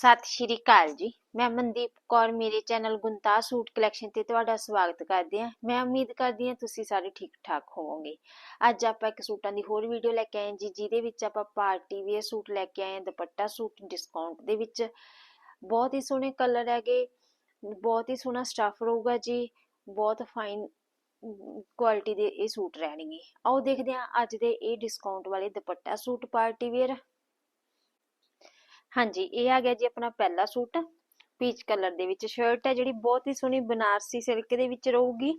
ਸਤਿ ਸ਼੍ਰੀ ਅਕਾਲ ਜੀ। ਮੈਂ ਮਨਦੀਪ ਕੌਰ, ਮੇਰੇ ਚੈਨਲ ਗੁੰਤਾ ਸੂਟ ਕਲੈਕਸ਼ਨ ਤੇ ਤੁਹਾਡਾ ਸਵਾਗਤ ਕਰਦੇ ਹਾਂ। ਮੈਂ ਉਮੀਦ ਕਰਦੀ ਹਾਂ ਤੁਸੀਂ ਸਾਰੇ ਠੀਕ ਠਾਕ ਹੋਵੋਗੇ। ਅੱਜ ਆਪਾਂ ਇੱਕ ਸੂਟਾਂ ਦੀ ਹੋਰ ਵੀਡੀਓ ਲੈ ਕੇ ਆਏ ਜੀ, ਜਿਹਦੇ ਵਿੱਚ ਆਪਾਂ ਪਾਰਟੀ ਵੇਅਰ ਸੂਟ ਲੈ ਕੇ ਆਏ ਹਾਂ, ਦੁਪੱਟਾ ਸੂਟ ਡਿਸਕਾਊਂਟ ਦੇ ਵਿੱਚ। ਬਹੁਤ ਹੀ ਸੋਹਣੇ ਕਲਰ ਹੈਗੇ, ਬਹੁਤ ਹੀ ਸੋਹਣਾ ਸਟਫ ਰਹੂਗਾ ਜੀ, ਬਹੁਤ ਫਾਈਨ ਕੁਆਲਿਟੀ ਦੇ ਇਹ ਸੂਟ ਰਹਿਣਗੇ। ਆਓ ਦੇਖਦੇ ਹਾਂ ਅੱਜ ਦੇ ਇਹ ਡਿਸਕਾਊਂਟ ਵਾਲੇ ਦੁਪੱਟਾ ਸੂਟ, ਪਾਰਟੀ ਵੇਅਰ ਹਾਂਜੀ, ਇਹ ਆ ਗਿਆ ਜੀ ਆਪਣਾ ਪਹਿਲਾ ਸੂਟ। ਪੀਚ ਕਲਰ ਦੇ ਵਿੱਚ ਸ਼ਰਟ ਹੈ, ਜਿਹੜੀ ਬਹੁਤ ਹੀ ਸੋਹਣੀ ਬਨਾਰਸੀ ਸਿਲਕ ਦੇ ਵਿੱਚ ਰਹੂਗੀ।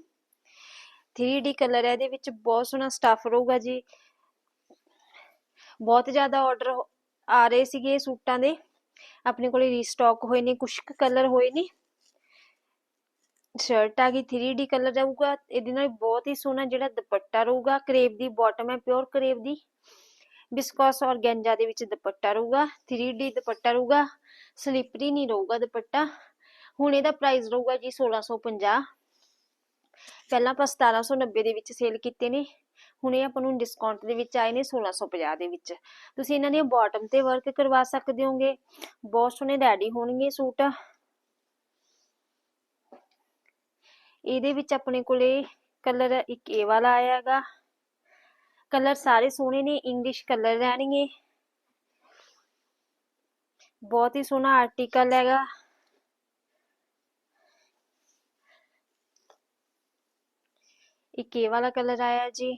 3D ਕਲਰ ਹੈ, ਇਹਦੇ ਵਿੱਚ ਬਹੁਤ ਸੋਹਣਾ ਸਟਫ ਰਹੂਗਾ ਜੀ। ਬਹੁਤ ਜ਼ਿਆਦਾ ਆਰਡਰ ਆ ਰਹੇ ਸੀਗੇ ਸੂਟਾਂ ਦੇ। ਆਪਣੇ ਕੋਲੇ ਰੀਸਟਾਕ ਹੋਏ ਨੇ ਕੁਝ ਕਲਰ ਹੋਏ ਨੇ। ਸ਼ਰਟ ਆ ਗਈ 3D ਕਲਰ ਰਹੂਗਾ ਇਹਦੇ ਨਾਲ ਬਹੁਤ ਹੀ ਸੋਹਣਾ ਜਿਹੜਾ ਦੁਪੱਟਾ ਰਹੂਗਾ ਕਰੇਪ ਦੀ ਬਾਟਮ ਹੈ ਪਿਓਰ ਕਰੇਪ ਦੀ। ਬਿਸਕੋਸ ਔਰਗੈਂਜਾ ਦੇ ਵਿੱਚ ਦੁਪੱਟਾ ਰਹੂਗਾ 3D ਦੁਪੱਟਾ ਰਹੂਗਾ ਸਲਿਪਰੀ ਨਹੀਂ ਰਹੂਗਾ ਦੁਪੱਟਾ। ਹੁਣ ਇਹਦਾ ਪ੍ਰਾਈਸ ਰਹੂਗਾ ਜੀ 1650 ਪਹਿਲਾਂ ਆਪਾਂ 1790 ਦੇ ਵਿੱਚ ਸੇਲ ਕੀਤੇ ਨੇ। ਹੁਣ ਇਹ ਆਪਾਂ ਨੂੰ ਡਿਸਕਾਊਂਟ ਦੇ ਵਿੱਚ ਆਏ ਨੇ 1650 ਦੇ ਵਿੱਚ। ਤੁਸੀਂ ਇਹਨਾਂ ਦੀਆਂ ਬਾਟਮ ਤੇ ਵਰਕ ਕਰਵਾ ਸਕਦੇ ਹੋਗੇ। ਬਹੁਤ ਸੋਹਣੇ ਰੈਡੀ ਹੋਣਗੇ ਸੂਟ। ਇਹਦੇ ਵਿੱਚ ਆਪਣੇ ਕੋਲੇ ਕਲਰ ਇੱਕ ਇਹ ਵਾਲਾ ਆਇਆ ਹੈਗਾ। ਕਲਰ ਸਾਰੇ ਸੋਹਣੇ ਨੇ ਇੰਗਲਿਸ਼ ਕਲਰ ਰਹਿਣਗੇ। ਬਹੁਤ ਹੀ ਸੋਹਣਾ ਆਰਟੀਕਲ ਹੈਗਾ। ਇੱਕ ਇਹ ਵਾਲਾ ਕਲਰ ਆਇਆ ਜੀ।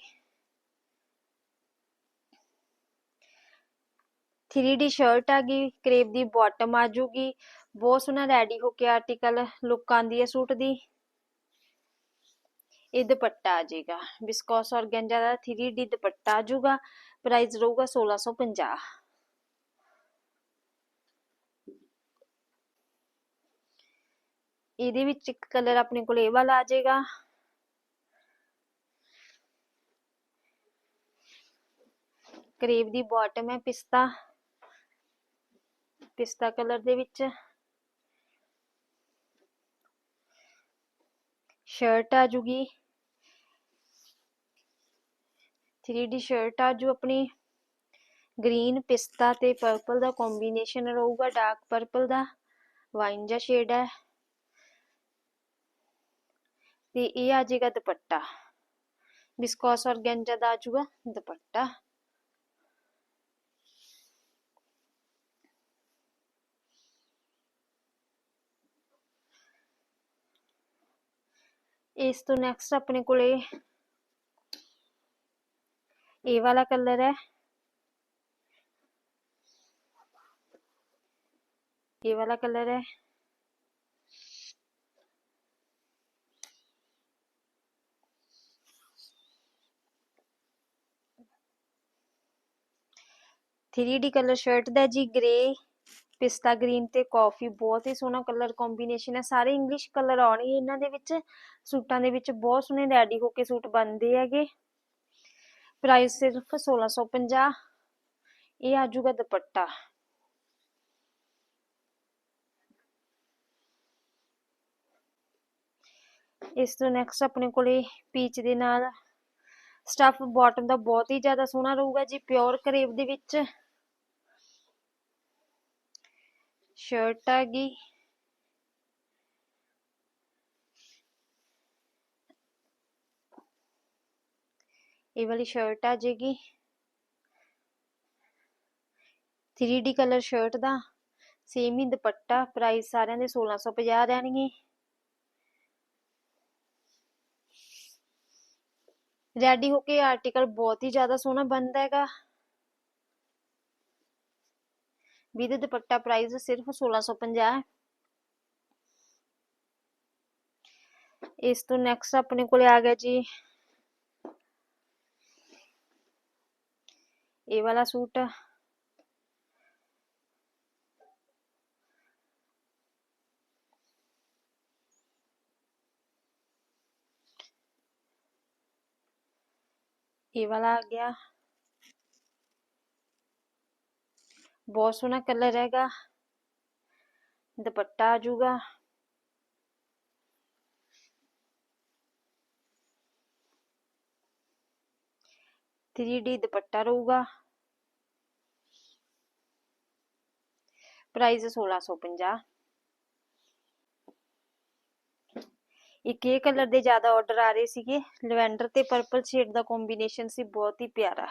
3D ਸ਼ਰਟ ਆ ਗਈ ਕਰੇਪ ਦੀ ਬਾਟਮ ਆ ਜੂਗੀ। ਬਹੁਤ ਸੋਹਣਾ ਰੈਡੀ ਹੋ ਕੇ ਆਰਟੀਕਲ ਲੁੱਕ ਆਂਦੀ ਹੈ ਸੂਟ ਦੀ। ਇਹ ਦੁਪੱਟਾ ਆ ਜਾਏਗਾ। ਵਿਸਕੋਸ ਔਰਗੈਂਜਾ ਦਾ 3D ਦੁਪੱਟਾ ਆ ਜਾਊਗਾ ਪ੍ਰਾਈਸ ਰਹੂਗਾ 1650 ਇਹਦੇ ਵਿੱਚ ਇੱਕ ਕਲਰ ਆਪਣੇ ਕੋਲ ਇਹ ਵਾਲਾ ਆ ਜਾਏਗਾ। ਕਰੇਵ ਦੀ ਬਾਟਮ ਹੈ ਪਿਸਤਾ। ਪਿਸਤਾ ਕਲਰ ਦੇ ਵਿੱਚ। ਸ਼ਰਟ ਆ ਜੂਗੀ। 3D ਸ਼ਰਟ ਆ, ਜੋ ਆਪਣੀ ਗ੍ਰੀਨ ਪਿਸਤਾ ਤੇ ਪਰਪਲ ਦਾ ਕੰਬੀਨੇਸ਼ਨ ਰਹੂਗਾ ਡਾਰਕ ਪਰਪਲ ਦਾ ਵਾਈਨ ਜਿਹਾ ਸ਼ੇਡ ਹੈ। ਤੇ ਇਹ ਆ ਜਾਏਗਾ ਦੁਪੱਟਾ। ਵਿਸਕੋਸ ਔਰਗੈਂਜਾ ਦਾ ਆ ਜਾਊਗਾ ਦੁਪੱਟਾ। ਇਸ ਤੋਂ ਨੈਕਸਟ ਆਪਣੇ ਕੋਲੇ ਇਹ ਵਾਲਾ ਕਲਰ ਹੈ। ਇਹ ਵਾਲਾ ਕਲਰ ਹੈ। ਥ੍ਰੀ ਡੀ ਕਲਰ ਸ਼ਰਟ ਦਾ ਜੀ ਗ੍ਰੇ ਪਿਸਤਾ ਗ੍ਰੀਨ ਤੇ ਕਾਫੀ ਬਹੁਤ ਹੀ ਸੋਹਣਾ ਕਲਰ ਕੰਬੀਨੇਸ਼ਨ ਹੈ। ਸਾਰੇ ਇੰਗਲਿਸ਼ ਕਲਰ ਆਉਣਗੇ ਇਹਨਾਂ ਦੇ ਵਿੱਚ। ਸੂਟਾਂ ਦੇ ਵਿੱਚ ਬਹੁਤ ਸੋਹਣੇ ਰੈਡੀ ਹੋ ਕੇ ਸੂਟ ਬਣਦੇ ਹੈਗੇ। ਪ੍ਰਾਈਸ ਸਿਰਫ 1650 ਇਹ ਆ ਜਾਊਗਾ ਦੁਪੱਟਾ। ਇਸ ਤੋਂ ਨੈਕਸਟ ਆਪਣੇ ਕੋਲੇ ਪੀਚ ਦੇ ਨਾਲ ਸਟਫ ਬਾਟਮ ਦਾ ਬਹੁਤ ਹੀ ਜ਼ਿਆਦਾ ਸੋਹਣਾ ਰਹੂਗਾ ਜੀ ਪਿਓਰ ਕਰੇਪ ਦੇ ਵਿੱਚ। ਸ਼ਰਟ ਆ ਗਈ। ਇਹ ਵਾਲੀ ਸ਼ਰਟ ਆ ਜਾਏਗੀ 3D ਕਲਰ ਸ਼ਰਟ ਦਾ। ਸੇਮ ਹੀ ਦੁਪੱਟਾ। ਪ੍ਰਾਈਸ ਸਾਰਿਆਂ ਦੇ 1650 ਰਹਿਣਗੇ। ਰੈਡੀ ਹੋ ਕੇ ਆਰਟੀਕਲ ਬਹੁਤ ਹੀ ਜ਼ਿਆਦਾ ਸੋਹਣਾ ਬਣਦਾ ਹੈਗਾ। ਵਿਦ ਦੁਪੱਟਾ ਪ੍ਰਾਈਸ ਸਿਰਫ 1650 ਹੈ ਇਸ ਤੋਂ ਨੈਕਸਟ ਆਪਣੇ ਕੋਲੇ ਆ ਗਿਆ ਜੀ। ਇਹ ਵਾਲਾ ਸੂਟ ਇਹ ਵਾਲਾ ਆ ਗਿਆ ਬਹੁਤ ਸੋਹਣਾ ਕਲਰ ਹੈਗਾ ਦੁਪੱਟਾ ਆ ਜਾਊਗਾ ਥ੍ਰੀ ਡੀ ਦੁਪੱਟਾ ਰਹੂਗਾ ਪ੍ਰਾਈਸ 1650 ਇੱਕ ਇਹ ਕਲਰ ਦੇ ਜ਼ਿਆਦਾ ਆਰਡਰ ਆ ਰਹੇ ਸੀਗੇ। ਲਵੈਂਡਰ ਤੇ ਪਰਪਲ ਸ਼ੇਡ ਦਾ ਕੰਬੀਨੇਸ਼ਨ ਸੀ, ਬਹੁਤ ਹੀ ਪਿਆਰਾ।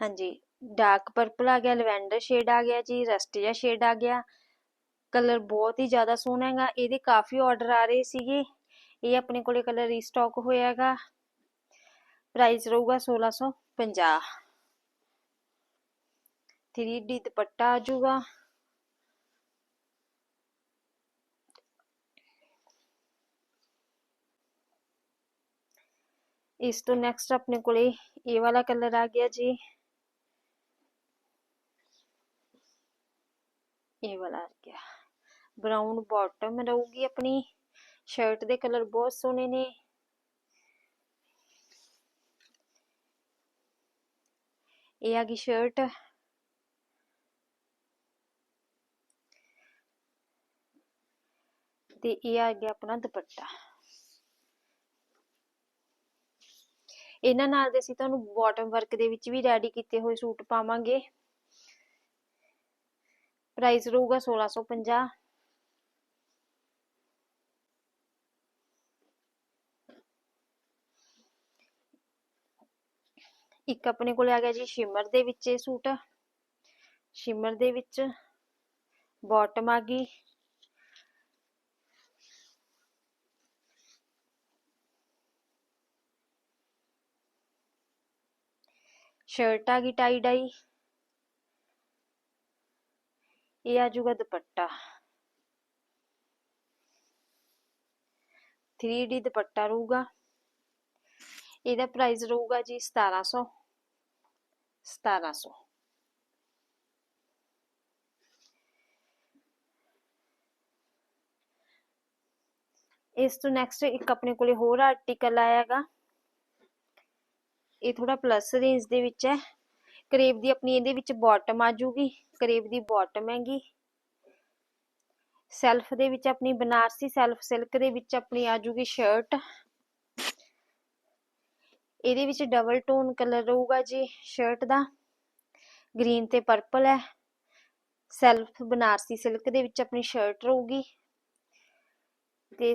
ਹਾਂਜੀ ਡਾਰਕ ਪਰਪਲ ਆ ਗਿਆ, ਲਵੈਂਡਰ ਸ਼ੇਡ ਆ ਗਿਆ ਜੀ ਰਸਟ ਜਿਹਾ ਸ਼ੇਡ ਆ ਗਿਆ। ਕਲਰ ਬਹੁਤ ਹੀ ਜ਼ਿਆਦਾ ਸੋਹਣਾ ਹੈਗਾ, ਇਹਦੇ ਕਾਫੀ ਆਰਡਰ ਆ ਰਹੇ ਸੀਗੇ। ਇਹ ਆਪਣੇ ਕੋਲੇ ਕਲਰ ਰੀਸਟਾਕ ਹੋਇਆ ਹੈਗਾ। ਪ੍ਰਾਈਸ ਰਹੂਗਾ 1650 3D ਦੁਪੱਟਾ ਆ ਜਾਊਗਾ ਇਸ ਤੋਂ ਨੈਕਸਟ ਆਪਣੇ ਕੋਲੇ ਇਹ ਵਾਲਾ ਕਲਰ ਆ ਗਿਆ ਜੀ ਇਹ ਵਾਲਾ ਆ ਗਿਆ ਬਰਾਊਨ ਬਾਟਮ ਰਹੂਗੀ ਆਪਣੀ ਸ਼ਰਟ ਦੇ ਕਲਰ ਬਹੁਤ ਸੋਹਣੇ ਨੇ ਇਹ ਆ ਗਈ ਸ਼ਰਟ ਤੇ ਇਹ ਆ ਗਿਆ ਆਪਣਾ ਦੁਪੱਟਾ। ਇਹਨਾਂ ਨਾਲ ਦੇ ਅਸੀਂ ਤੁਹਾਨੂੰ ਬਾਟਮ ਵਰਕ ਦੇ ਵਿੱਚ ਵੀ ਰੈਡੀ ਕੀਤੇ ਹੋਏ ਸੂਟ ਪਾਵਾਂਗੇ। ਪ੍ਰਾਈਸ ਰਹੂਗਾ 1650 ਇੱਕ ਆਪਣੇ ਕੋਲ ਆ ਗਿਆ ਜੀ ਸ਼ਿਮਰ ਦੇ ਵਿੱਚ ਇਹ ਸੂਟ। ਸ਼ਿਮਰ ਦੇ ਵਿੱਚ ਬਾਟਮ ਆ ਗਈ। ਸ਼ਰਟ ਆ ਗਈ ਟਾਈ ਡਾਈ ਇਹ ਆ ਜੂਗਾ ਦੁਪੱਟਾ। 3D ਦੁਪੱਟਾ ਰਹੂਗਾ। ਇਹਦਾ ਪ੍ਰਾਈਸ ਰਹੂਗਾ ਜੀ 1700 1700 ਇਸ ਤੋਂ ਨੈਕਸਟ ਇੱਕ ਆਪਣੇ ਕੋਲੇ ਹੋਰ ਆਰਟੀਕਲ ਆਇਆਗਾ ਇਹ ਥੋੜਾ ਪਲੱਸ ਰੇਂਜ ਦੇ ਵਿੱਚ ਹੈ। ਕਰੇਬ ਦੀ ਆਪਣੀ ਇਹਦੇ ਵਿੱਚ ਬਾਟਮ ਆ ਜੂਗੀ ਕਰੇਬ ਦੀ ਬਾਟਮ ਹੈਗੀ। ਸੈਲਫ ਦੇ ਵਿੱਚ ਆਪਣੀ ਬਨਾਰਸੀ ਸੈਲਫ ਸਿਲਕ ਦੇ ਵਿੱਚ ਆਪਣੀ ਆ ਜੂਗੀ ਸ਼ਰਟ ਇਹਦੇ ਵਿੱਚ ਡਬਲ ਟੋਨ ਕਲਰ ਰਹੂਗਾ ਜੀ ਸ਼ਰਟ ਦਾ। ਗ੍ਰੀਨ ਤੇ ਪਰਪਲ ਹੈ। ਸੈਲਫ ਬਨਾਰਸੀ ਸਿਲਕ ਦੇ ਵਿੱਚ ਆਪਣੀ ਸ਼ਰਟ ਰਹੂਗੀ। ਤੇ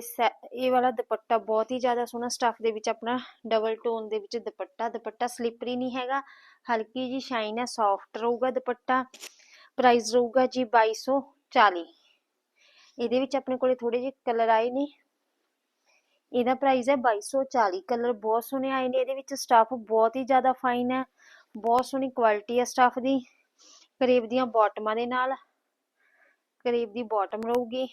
ਇਹ ਵਾਲਾ ਦੁਪੱਟਾ ਬਹੁਤ ਹੀ ਜ਼ਿਆਦਾ ਸੋਹਣਾ ਸਟਫ ਦੇ ਵਿੱਚ ਆਪਣਾ ਡਬਲ ਟੋਨ ਦੇ ਵਿੱਚ ਦੁਪੱਟਾ। ਦੁਪੱਟਾ ਸਲਿਪਰੀ ਨਹੀਂ ਹੈਗਾ। ਹਲਕੀ ਜੀ ਸ਼ਾਈਨ ਹੈ ਸੌਫਟ ਰਹੂਗਾ ਦੁਪੱਟਾ। ਪ੍ਰਾਈਸ ਰਹੂਗਾ ਜੀ 2240 ਇਹਦੇ ਵਿੱਚ ਆਪਣੇ ਕੋਲੇ ਥੋੜੇ ਜਿਹੇ ਕਲਰ ਆਏ ਨੇ। ਇਹਦਾ ਪ੍ਰਾਈਸ ਹੈ 2240 ਕਲਰ ਬਹੁਤ ਸੋਹਣੇ ਆਏ ਨੇ, ਇਹਦੇ ਵਿੱਚ ਸਟਫ ਬਹੁਤ ਹੀ ਜ਼ਿਆਦਾ ਫਾਈਨ ਹੈ। ਬਹੁਤ ਸੋਹਣੀ ਕੁਆਲਿਟੀ ਹੈ ਸਟਫ ਦੀ। ਕਰੇਬ ਦੀਆਂ ਬਾਟਮਾਂ ਦੇ ਨਾਲ। ਕਰੇਬ ਦੀ ਬਾਟਮ ਰਹੂਗੀ।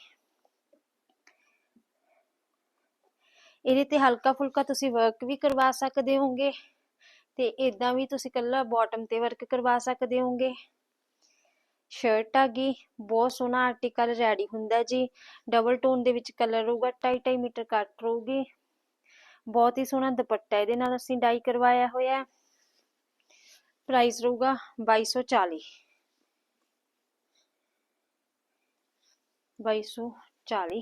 ਇਹਦੇ ਤੇ ਹਲਕਾ ਫੁਲਕਾ ਤੁਸੀਂ ਵਰਕ ਵੀ ਕਰਵਾ ਸਕਦੇ ਹੋਗੇ ਤੇ ਇਦਾਂ ਵੀ ਤੁਸੀਂ ਕੱਲਾ ਬਾਟਮ ਤੇ ਵਰਕ ਕਰਵਾ ਸਕਦੇ ਹੋਗੇ ਸ਼ਰਟ ਆ ਗਈ। ਬਹੁਤ ਸੋਹਣਾ ਆਰਟੀਕਲ ਰੈਡੀ ਹੁੰਦਾ ਜੀ। ਡਬਲ ਟੋਨ ਦੇ ਵਿੱਚ ਕਲਰ ਰਹੂਗਾ 2.5 ਮੀਟਰ ਕੱਟ ਰਹੂਗੀ। ਬਹੁਤ ਹੀ ਸੋਹਣਾ ਦੁਪੱਟਾ ਇਹਦੇ ਨਾਲ ਅਸੀਂ ਡਾਈ ਕਰਵਾਇਆ ਹੋਇਆ। ਹੈ ਪ੍ਰਾਈਸ ਰਹੂਗਾ 2240 2240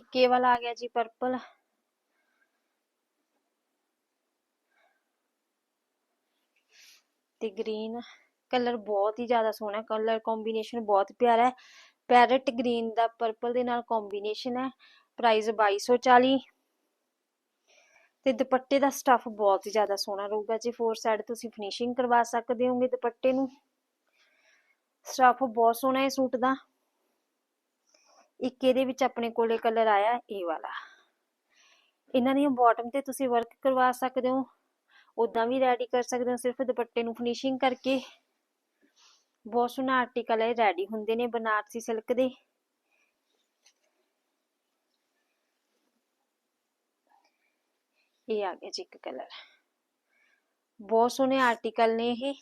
ਇੱਕੇ ਵਾਲਾ ਆ ਗਿਆ ਜੀ ਪਰਪਲ ਤੇ ਗ੍ਰੀਨ ਕਲਰ ਬਹੁਤ ਹੀ ਜ਼ਿਆਦਾ ਸੋਹਣਾ ਕਲਰ ਕੰਬੀਨੇਸ਼ਨ ਬਹੁਤ ਪਿਆਰਾ ਹੈ। ਪੈਰਟ ਗ੍ਰੀਨ ਦਾ ਪਰਪਲ ਦੇ ਨਾਲ ਕੰਬੀਨੇਸ਼ਨ ਹੈ ਪ੍ਰਾਈਸ 2240 ਤੇ ਦੁਪੱਟੇ ਦਾ ਸਟਫ ਬਹੁਤ ਹੀ ਜ਼ਿਆਦਾ ਸੋਹਣਾ ਰਹੂਗਾ ਜੀ ਫੋਰ ਸਾਈਡ ਤੁਸੀਂ ਫਿਨਿਸ਼ਿੰਗ ਕਰਵਾ ਸਕਦੇ ਹੋਗੇ ਦੁਪੱਟੇ ਨੂੰ। ਸਟਫ ਬਹੁਤ ਸੋਹਣਾ ਹੈ ਸੂਟ ਦਾ। ਇੱਕ ਇਹਦੇ ਵਿੱਚ ਆਪਣੇ ਕੋਲੇ ਕਲਰ ਆਇਆ ਇਹ ਵਾਲਾ। ਇਹਨਾਂ ਦੀਆਂ ਬਾਟਮ ਤੇ ਤੁਸੀਂ ਵਰਕ ਕਰਵਾ ਸਕਦੇ ਹੋ। ਉਦਾਂ ਵੀ ਰੈਡੀ ਕਰ ਸਕਦੇ ਹੋ, ਸਿਰਫ ਦੁਪੱਟੇ ਨੂੰ ਫਿਨਿਸ਼ਿੰਗ ਕਰਕੇ। ਬਹੁਤ ਸੋਹਣਾ ਆਰਟੀਕਲ ਹੈ ਰੈਡੀ ਹੁੰਦੇ ਨੇ ਬਨਾਰਸੀ ਸਿਲਕ ਦੇ। ਇਹ ਆ ਗਿਆ ਜੀ ਇੱਕ ਕਲਰ ਬਹੁਤ ਸੋਹਣੇ ਆਰਟੀਕਲ ਨੇ ਇਹ।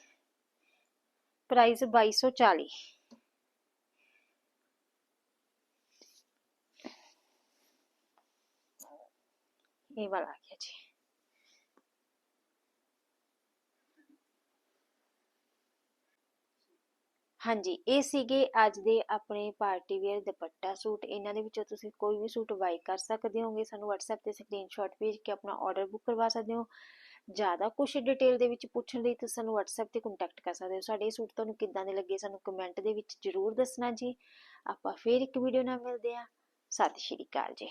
ਪ੍ਰਾਈਸ 2240 ਇਹ ਵਾਲਾ ਆ ਗਿਆ ਜੀ ਹਾਂਜੀ, ਇਹ ਸੀਗੇ ਅੱਜ ਦੇ ਆਪਣੇ ਪਾਰਟੀ ਵੇਅਰ ਦੁਪੱਟਾ ਸੂਟ। ਇਹਨਾਂ ਦੇ ਵਿੱਚੋਂ ਤੁਸੀਂ ਕੋਈ ਵੀ ਸੂਟ ਬਾਈ ਕਰ ਸਕਦੇ ਹੋਗੇ। ਸਾਨੂੰ WhatsApp ਤੇ ਸਕਰੀਨਸ਼ਾਟ ਭੇਜ ਕੇ ਆਪਣਾ ਆਰਡਰ ਬੁੱਕ ਕਰਵਾ ਸਕਦੇ ਹੋ। ਜ਼ਿਆਦਾ ਕੁਝ ਡਿਟੇਲ ਦੇ ਵਿੱਚ ਪੁੱਛਣ ਲਈ ਤੁਸੀਂ ਸਾਨੂੰ WhatsApp ਤੇ ਕੰਟੈਕਟ ਕਰ ਸਕਦੇ ਹੋ। ਸਾਡੇ ਇਹ ਸੂਟ ਤੁਹਾਨੂੰ ਕਿੱਦਾਂ ਦੇ ਲੱਗੇ ਸਾਨੂੰ ਕਮੈਂਟ ਦੇ ਵਿੱਚ ਜ਼ਰੂਰ ਦੱਸਣਾ ਜੀ। ਆਪਾਂ ਫੇਰ ਇੱਕ ਵੀਡੀਓ ਨਾਲ ਮਿਲਦੇ ਆ ਸਤਿ ਸ਼੍ਰੀ ਅਕਾਲ ਜੀ।